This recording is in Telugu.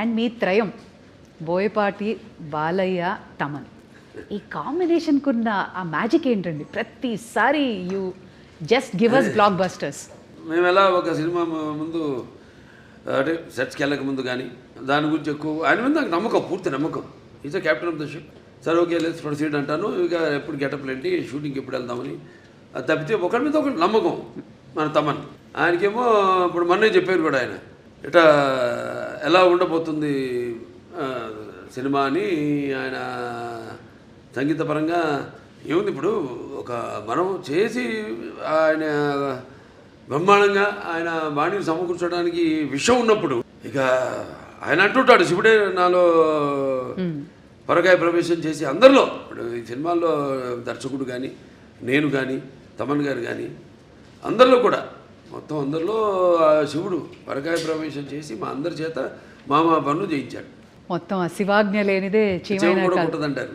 అండ్ మీ త్రయం బోయపాటి బాలయ్య తమన్. ఈ కాంబినేషన్కున్న ఆ మ్యాజిక్ ఏంటండి? ప్రతిసారి you just give us blockbusters మేము ఎలా ఒక సినిమా ముందు అంటే సెట్స్కి వెళ్ళక ముందు కానీ దాని గురించి ఎక్కువ ఆయన మీద నాకు నమ్మకం పూర్తి నమ్మకం. Is captain of the ship సరే ఓకే లేదు ప్రొసీడ్ అంటాను. ఇక ఎప్పుడు గెటప్లు ఏంటి షూటింగ్కి ఎప్పుడు వెళ్దామని. అది తప్పితే ఒకరి మీద ఒకటి నమ్మకం మన తమన్. ఆయనకేమో ఇప్పుడు మొన్నే చెప్పారు కూడా ఆయన. ఇట ఎలా ఉండబోతుంది సినిమా అని ఆయన సంగీతపరంగా ఏముంది ఇప్పుడు? ఒక మనం చేసి ఆయన బ్రహ్మాండంగా ఆయన వాణిని సమకూర్చడానికి విషయం ఉన్నప్పుడు ఇక ఆయన అంటుంటాడు శివుడే నాలో పరకాయ ప్రవేశం చేసి అందరిలో ఇప్పుడు ఈ సినిమాల్లో దర్శకుడు కానీ నేను కానీ తమన్ గారు కానీ అందరిలో కూడా మొత్తం అందరిలో ఆ శివుడు పరకాయ ప్రవేశం చేసి మా అందరి చేత మామా పన్ను చేయించాడు మొత్తం ఆ శివాజ్ఞ లేనిదే చీమైన కూడా ఉంటుందంటారు